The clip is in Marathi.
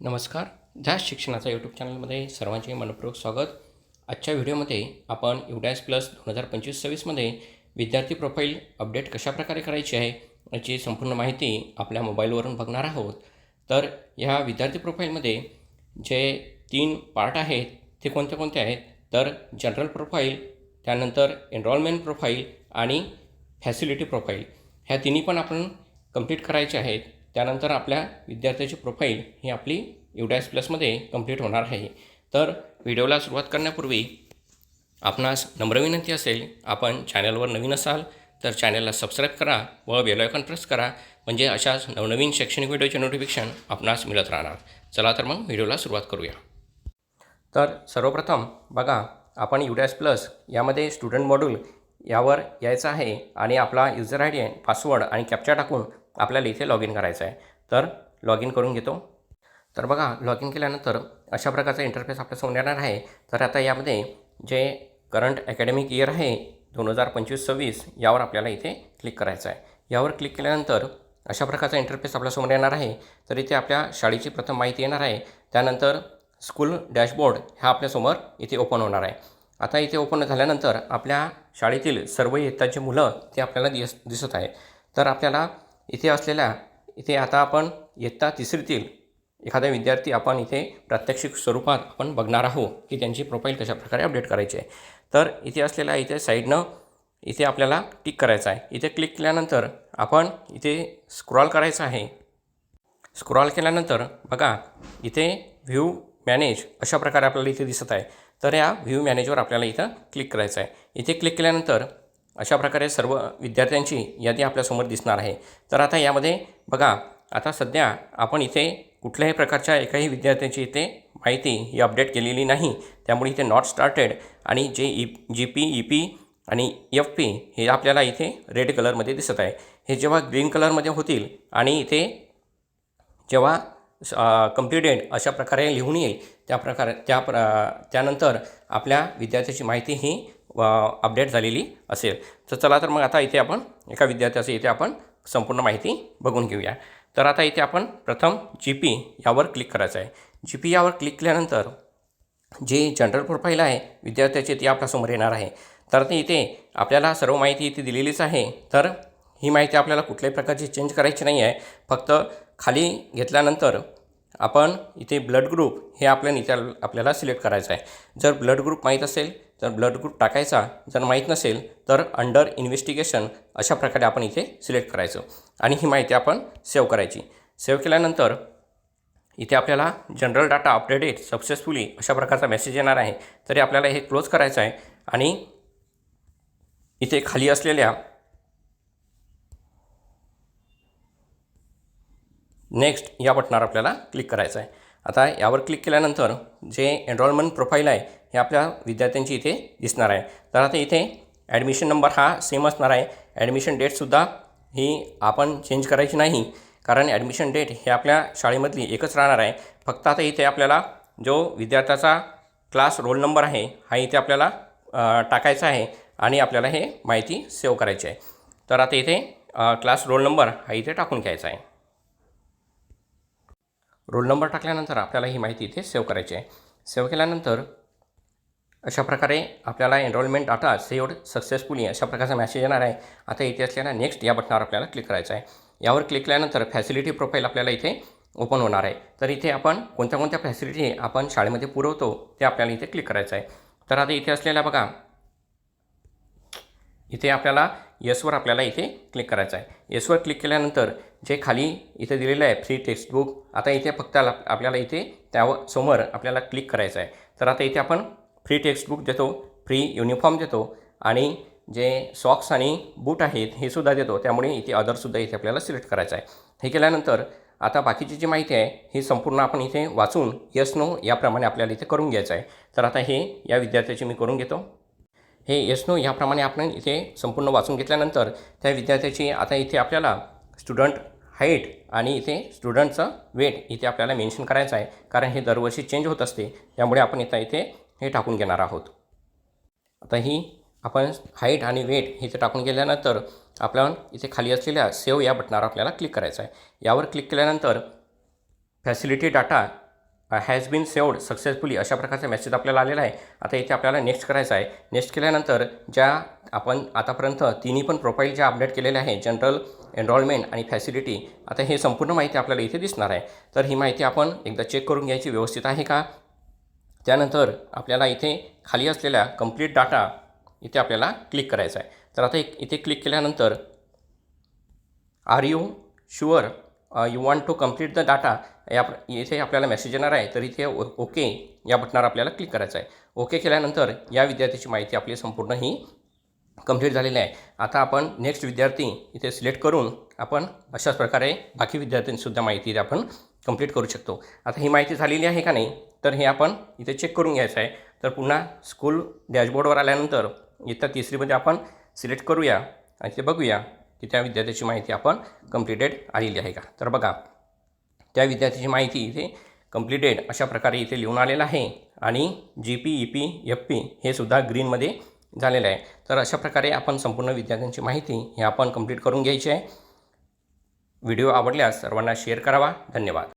नमस्कार. ध्यास शिक्षणाचा यूट्यूब चॅनलमध्ये सर्वांचे मनपूर्वक स्वागत. आजच्या व्हिडिओमध्ये आपण युडॅस प्लस दोन हजार पंचवीस सव्वीसमध्ये विद्यार्थी प्रोफाईल अपडेट कशाप्रकारे करायची आहे याची संपूर्ण माहिती आपल्या मोबाईलवरून बघणार आहोत. तर ह्या विद्यार्थी प्रोफाईलमध्ये जे तीन पार्ट आहेत ते कोणते कोणते आहेत? तर जनरल प्रोफाईल त्यानंतर एनरॉलमेंट प्रोफाईल आणि फॅसिलिटी प्रोफाईल ह्या तिन्ही पण आपण कंप्लीट करायचे आहेत. त्यानंतर आपल्या विद्यार्थ्याची प्रोफाईल ही आपली युडायस प्लसमध्ये कंप्लीट होणार आहे. तर व्हिडिओला सुरुवात करण्यापूर्वी आपणास नम्र विनंती असेल आपण चॅनलवर नवीन असाल तर चॅनलला सबस्क्राईब करा व बेलायकॉन प्रेस करा. म्हणजे अशाच नवनवीन शैक्षणिक व्हिडिओचे नोटिफिकेशन आपणास मिळत राहणार. चला तर मग व्हिडिओला सुरुवात करूया. तर सर्वप्रथम बघा आपण युडॅस प्लस यामध्ये स्टुडंट मॉड्यूल यावर यायचं आहे आणि आपला युजर आय डी पासवर्ड आणि कॅप्चा टाकून आपल्याला इथे लॉग इन करायचं आहे तर लॉग इन करून घेतो. तर बघा लॉग इन केल्यानंतर अशा प्रकारचा इंटरफेस आपल्यासमोर येणार आहे. तर आता यामध्ये जे करंट अकॅडमिक इयर आहे दोन हजार पंचवीस सव्वीस यावर आपल्याला इथे क्लिक करायचं आहे यावर क्लिक केल्यानंतर अशा प्रकारचा इंटरफेस आपल्यासमोर येणार आहे. तर इथे आपल्या शाळेची प्रथम माहिती येणार आहे. त्यानंतर स्कूल डॅशबोर्ड ह्या आपल्यासमोर इथे ओपन होणार आहे. आता इथे ओपन झाल्यानंतर आपल्या शाळेतील सर्व इयत्ताची मुलं ते आपल्याला दिस दिसत आहे. तर आपल्याला इथे असलेल्या इथे आता आपण इयत्ता तिसरीतील एखादा विद्यार्थी आपण इथे प्रात्यक्षिक स्वरूपात आपण बघणार आहोत की त्यांची प्रोफाईल कशाप्रकारे अपडेट करायची आहे. तर इथे असलेल्या इथे साईडनं इथे आपल्याला क्लिक करायचं आहे. इथे क्लिक केल्यानंतर आपण इथे स्क्रॉल करायचं आहे. स्क्रॉल केल्यानंतर बघा इथे व्ह्यू मॅनेज अशा प्रकारे आपल्याला इथे दिसत आहे. तर या व्ह्यू मॅनेजवर आपल्याला इथं क्लिक करायचं आहे. इथे क्लिक केल्यानंतर अशा प्रकारे सर्व विद्यार्थ्यांची यादी आपल्यासमोर दिसणार आहे. तर आता यामध्ये बघा आता सध्या आपण इथे कुठल्याही प्रकारच्या एकाही विद्यार्थ्यांची इथे माहिती ही अपडेट केलेली नाही. त्यामुळे इथे नॉट स्टार्टेड आणि जे E G P E P आणि एफ पी हे आपल्याला इथे रेड कलरमध्ये दिसत आहे. हे जेव्हा ग्रीन कलरमध्ये होतील आणि इथे जेव्हा कम्प्लिटेड अशा प्रकारे लिहून येईल त्या प्रकारे त्या प्र त्यानंतर आपल्या विद्यार्थ्याची माहिती ही अपडेट झालेली असेल. तर चला तर मग आता इथे आपण एका विद्यार्थ्याचं इथे आपण संपूर्ण माहिती बघून घेऊया. तर आता इथे आपण प्रथम जी पी यावर क्लिक करायचं आहे. जी पी यावर क्लिक केल्यानंतर जे जनरल प्रोफाईल आहे विद्यार्थ्याचे ते आपल्यासमोर येणार आहे. तर ते इथे आपल्याला सर्व माहिती इथे दिलेलीच आहे. तर ही माहिती आपल्याला कुठल्याही प्रकारची चेंज करायची नाही आहे फक्त खाली घेतल्यानंतर आपण इथे ब्लड ग्रुप हे आपल्या इथे आपल्याला सिलेक्ट करायचं आहे. जर ब्लड ग्रुप माहीत असेल तर ब्लड ग्रुप टाकायचा जर माहीत नसेल तर अंडर इन्व्हेस्टिगेशन अशा प्रकारे आपण इथे सिलेक्ट करायचं. आणि ही माहिती आपण सेव्ह करायची. सेव्ह केल्यानंतर इथे आपल्याला जनरल डाटा अपडेटेड सक्सेसफुली अशा प्रकारचा मेसेज येणार आहे. तरी आपल्याला हे क्लोज करायचं आहे. आणि इथे खाली असलेल्या नेक्स्ट या बटनावर आपल्याला क्लिक करायचं आहे. आता यावर क्लिक केल्यानंतर जे एनरोलमेंट प्रोफाईल आहे हे आपल्या विद्यार्थ्यांची इथे दिसणार आहे. तर आता इथे ॲडमिशन नंबर हा सेम असणार आहे. ॲडमिशन डेटसुद्धा ही आपण चेंज करायची नाही कारण ॲडमिशन डेट हे आपल्या शाळेमधली एकच राहणार आहे. फक्त आता इथे आपल्याला जो विद्यार्थ्याचा क्लास रोल नंबर आहे हा इथे आपल्याला टाकायचा आहे आणि आपल्याला हे माहिती सेव्ह करायची आहे. तर आता इथे क्लास रोल नंबर हा इथे टाकून घ्यायचा आहे. रोल नंबर टाकल्यानंतर आपल्याला ही माहिती इथे सेव्ह करायची आहे. सेव्ह केल्यानंतर अशा प्रकारे आपल्याला एनरोलमेंट डाटा सेव्ड सक्सेसफुली अशा प्रकारचा मेसेज येणार आहे. आता इथे असलेला नेक्स्ट या बटनावर आपल्याला क्लिक करायचं आहे. यावर क्लिक केल्यानंतर फॅसिलिटी प्रोफाईल आपल्याला इथे ओपन होणार आहे. तर इथे आपण कोणत्या कोणत्या फॅसिलिटी आपण शाळेमध्ये पुरवतो ते आपल्याला इथे क्लिक करायचं आहे. तर आता इथे असलेल्या बघा इथे आपल्याला येसवर आपल्याला इथे क्लिक करायचं आहे. येसवर क्लिक केल्यानंतर जे खाली इथे दिलेलं आहे फ्री टेक्स्टबुक आता इथे फक्त आपल्याला इथे त्यावर समोर आपल्याला क्लिक करायचं आहे. तर आता इथे आपण फ्री टेक्स्टबुक देतो फ्री युनिफॉर्म देतो आणि जे सॉक्स आणि बूट आहेत हे सुद्धा देतो. त्यामुळे इथे अदरसुद्धा इथे आपल्याला सिलेक्ट करायचं आहे. हे केल्यानंतर आता बाकीची जी माहिती आहे ही संपूर्ण आपण इथे वाचून यस नो याप्रमाणे आपल्याला इथे करून घ्यायचं आहे. तर आता हे या विद्यार्थ्याची मी करून घेतो. हे येस नो याप्रमाणे आपण इथे संपूर्ण वाचून घेतल्यानंतर त्या विद्यार्थ्याची आता इथे आपल्याला स्टुडंट हाईट आणि इथे स्टुडंटचं वेट इथे आपल्याला मेन्शन करायचं आहे. कारण हे दरवर्षी चेंज होत असते. त्यामुळे आपण इथं इथे हे टाकून घेणार आहोत. आता ही आपण हाईट आणि वेट इथे टाकून गेल्यानंतर आपण इथे खाली असलेल्या सेव्ह या बटनावर आपल्याला क्लिक करायचं आहे. यावर क्लिक केल्यानंतर facility data has been saved successfully अशा प्रकारचा मेसेज आपल्याला आलेला आहे. आता इथे आपल्याला नेक्स्ट करायचं आहे. नेक्स्ट केल्यानंतर ज्या आपण आतापर्यंत तिन्ही पण प्रोफाईल ज्या अपडेट केलेल्या आहे जनरल एनरॉलमेंट आणि फॅसिलिटी आता हे संपूर्ण माहिती आपल्याला इथे दिसणार आहे. तर ही माहिती आपण एकदा चेक करून घ्यायची व्यवस्थित आहे का? त्यानंतर आपल्याला इथे खाली असलेल्या कंप्लीट डाटा इथे आपल्याला क्लिक करायचा आहे. तर आता एक इथे क्लिक केल्यानंतर are you sure you want to complete the data या इथे आपल्याला मेसेज येणार आहे तर इथे ओ ओके या बटनावर आपल्याला क्लिक करायचं आहे. ओके केल्यानंतर या विद्यार्थ्याची माहिती आपली संपूर्ण ही कंप्लीट झालेली आहे. आता आपण नेक्स्ट विद्यार्थी इथे सिलेक्ट करून आपण अशाच प्रकारे बाकी विद्यार्थ्यांसुद्धा माहिती इथे आपण कंप्लीट करू शकतो. आता ही माहिती झालेली आहे का नाही तर हे आपण इथे चेक करून घ्यायचं आहे. तर पुन्हा स्कूल डॅशबोर्डवर आल्यानंतर इथं तिसरीमध्ये आपण सिलेक्ट करूया आणि ते बघूया. की त्या विद्यार्थ्याची माहिती आपण कम्प्लिटेड आलेली आहे का? तर बघा त्या विद्यार्थ्याची माहिती इथे कम्प्लिटेड अशा प्रकारे इथे लिहून आलेलं आहे आणि G P E P F P हे सुद्धा ग्रीनमध्ये झालेलं आहे. तर अशा प्रकारे आपण संपूर्ण विद्यार्थ्यांची माहिती हे आपण कंप्लीट करून घ्यायची आहे. व्हिडिओ आवडल्यास सर्वांना शेअर करावा. धन्यवाद.